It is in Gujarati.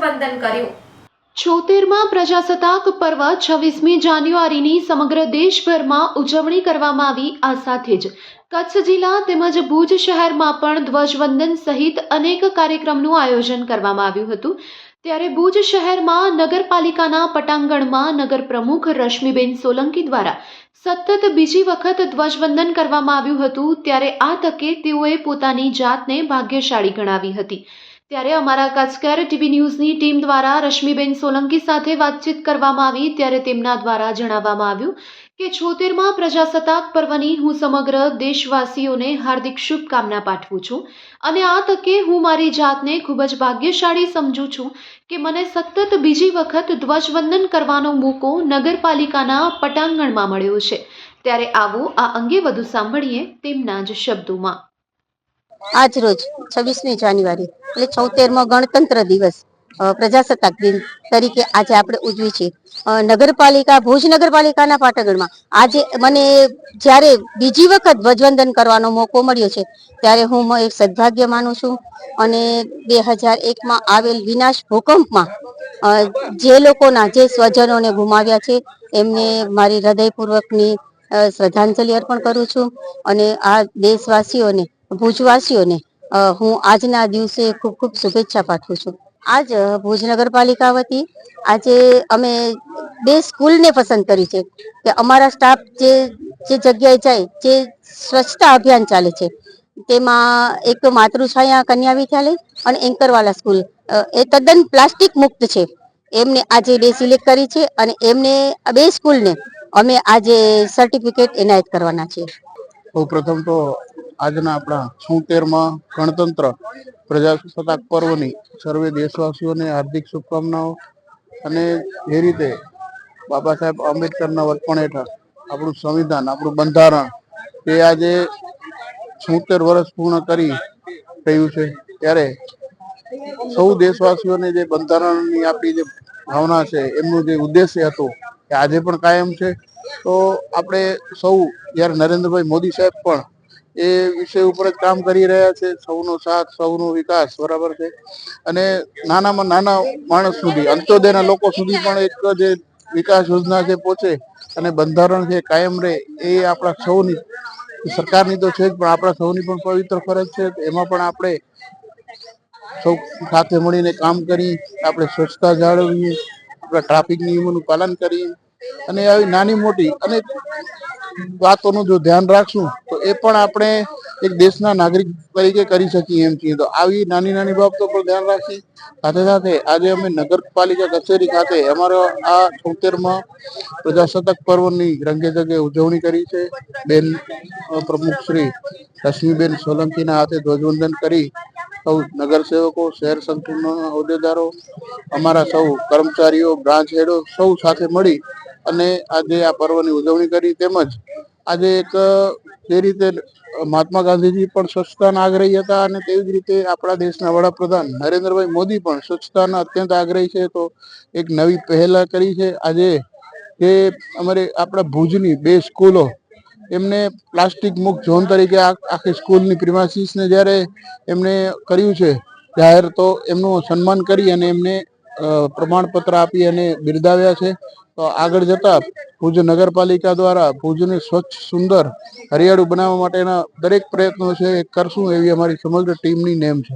ધ્વજવંદન કર્યું. છોતેરમાં પ્રજાસત્તાક પર્વ છવ્વીસમી જાન્યુઆરીની સમગ્ર દેશભરમાં ઉજવણી કરવામાં આવી. આ સાથે જ કચ્છ જિલ્લા તેમજ ભુજ શહેરમાં પણ ધ્વજવંદન સહિત અનેક કાર્યક્રમનું આયોજન કરવામાં આવ્યું હતું. ત્યારે ભુજ શહેરમાં નગરપાલિકાના પટાંગણમાં નગર પ્રમુખ રશ્મિબેન સોલંકી દ્વારા સતત બીજી વખત ધ્વજવંદન કરવામાં આવ્યું હતું. ત્યારે આ તકે તેઓએ પોતાની જાતને ભાગ્યશાળી ગણાવી હતી. ત્યારે અમારા કચકેર ટીવી ન્યૂઝની ટીમ દ્વારા રશ્મિબેન સોલંકી સાથે વાતચીત કરવામાં આવી ત્યારે તેમના દ્વારા જણાવવામાં આવ્યું કે છોતેરમાં પ્રજાસત્તાક પર્વની હું સમગ્ર દેશવાસીઓને હાર્દિક શુભકામના પાઠવું છું અને આ તકે હું મારી જાતને ખૂબ જ ભાગ્યશાળી સમજું છું કે મને સતત બીજી વખત ધ્વજવંદન કરવાનો મોકો નગરપાલિકાના પટાંગણમાં મળ્યો છે. ત્યારે આવો આ અંગે વધુ સાંભળીએ તેમના જ શબ્દોમાં. આજ રોજ છવ્વીસમી જાન્યુઆરી, એટલે છોતેરમો ગણતંત્ર દિવસ પ્રજાસત્તાક દિન તરીકે આજે આપણે ઉજવી છે નગરપાલિકા, ભુજ નગરપાલિકાના પાટગઢમાં આજે મને જ્યારે બીજી વખત ધ્વજવંદન કરવાનો મોકો મળ્યો છે, ત્યારે હું એક સદભાગ્ય માનું છું. અને બે હજાર એકમાં આવેલ વિનાશ ભૂકંપમાં જે લોકોના, જે સ્વજનોને ગુમાવ્યા છે, એમને મારી હૃદયપૂર્વકની શ્રદ્ધાંજલિ અર્પણ કરું છું. અને આ દેશવાસીઓને ભુજવાસીઓને હું આજના દિવસે ખૂબ ખૂબ શુભેચ્છા પાઠવું છું. આજ ભુજ નગરપાલિકા વતી આજે અમે બે સ્કૂલને પસંદ કરી છે કે અમારા સ્ટાફ જે જે જગ્યાએ જાય, જે સ્વચ્છતા અભિયાન ચાલે છે, તેમાં એક તો માતૃછાયા કન્યા વિદ્યાલય અને એન્કરવાલા સ્કૂલ એ તદ્દન પ્લાસ્ટિક મુક્ત છે. એમને આજે બે સિલેક્ટ કરી છે અને એમને બે સ્કૂલને અમે આજે સર્ટિફિકેટ એનાયત કરવાના છીએ. સૌ પ્રથમ તો આજના આપણા છોતેરમાં ગણતંત્ર પ્રજાસત્તાક પર્વની સર્વે દેશવાસીઓને હાર્દિક શુભકામનાઓ અને જે રીતે બાબા સાહેબ આંબેડકરના વડપણ હેઠળ આપણું સંવિધાન, આપણું બંધારણ તે આજે છોતેર વર્ષ પૂર્ણ કરી રહ્યું છે. ત્યારે સૌ દેશવાસીઓને જે બંધારણની આપણી જે ભાવના છે, એમનું જે ઉદ્દેશ્ય હતો એ આજે પણ કાયમ છે. તો આપણે સૌ, જ્યારે નરેન્દ્રભાઈ મોદી સાહેબ પણ એ વિષય ઉપર જ કામ કરી રહ્યા છે. સૌનો સાથ, સૌનો વિકાસ, બરાબર છે? અને નાનામાં નાના માણસ સુધી, અંત્યોદયના લોકો સુધી પણ એક જે વિકાસ યોજના છે પહોંચે અને બંધારણ છે, કાયમ રહે, એ આપણા સૌની, સરકારની તો છે જ, પણ આપણા સૌની પણ પવિત્ર ફરજ છે. એમાં પણ આપણે સૌ સાથે મળીને કામ કરી, આપણે સ્વચ્છતા જાળવીએ, આપણા ટ્રાફિક નિયમોનું પાલન કરીએ. અને આવી નાની મોટી અનેક વાતોનું જો ધ્યાન રાખશું, તો એ પણ આપણે એક દેશના નાગરિક તરીકે કરી શકીએ એમ છીએ તો આવી નાની નાની બાબતો પર ધ્યાન રાખી, સાથે સાથે આજે અમે નગરપાલિકા કચેરી ખાતે અમારો આ છોતેરમાં પ્રજાસત્તાક પર્વની રંગે જગે ઉજવણી કરી છે. બેન પ્રમુખ શ્રી રશ્મિબેન સોલંકીના હાથે ધ્વજવંદન કરી, સૌ નગરસેવકો, શહેર સંકુલના હોદ્દેદારો, અમારા સૌ કર્મચારીઓ, બ્રાન્ચ હેડો, સૌ સાથે મળી અને આજે આ પર્વની ઉજવણી કરી તેમજ આજે એક, જે રીતે મહાત્મા ગાંધીજી પણ સ્વચ્છતાના આગ્રહી હતા અને તેવી જ રીતે આપણા દેશના વડાપ્રધાન નરેન્દ્રભાઈ મોદી પણ સ્વચ્છતાના અત્યંત આગ્રહી છે. તો એક નવી પહેલ કરી છે. આજે જે અમારે આપણા ભુજની બે સ્કૂલો, એમને પ્લાસ્ટિક મુક્ત ઝોન તરીકે આખી સ્કૂલની પ્રિમાસીસને જ્યારે એમને કર્યું છે, જાહેર તો એમનું સન્માન કરી અને એમને પ્રમાણપત્ર આપી અને બિરદાવ્યા છે. તો આગળ જતા ભુજ નગરપાલિકા દ્વારા ભુજને સ્વચ્છ, સુંદર, હરિયાળું બનાવવા માટેના દરેક પ્રયત્નો છે, એ કરશું એવી અમારી સમગ્ર ટીમની નેમ છે.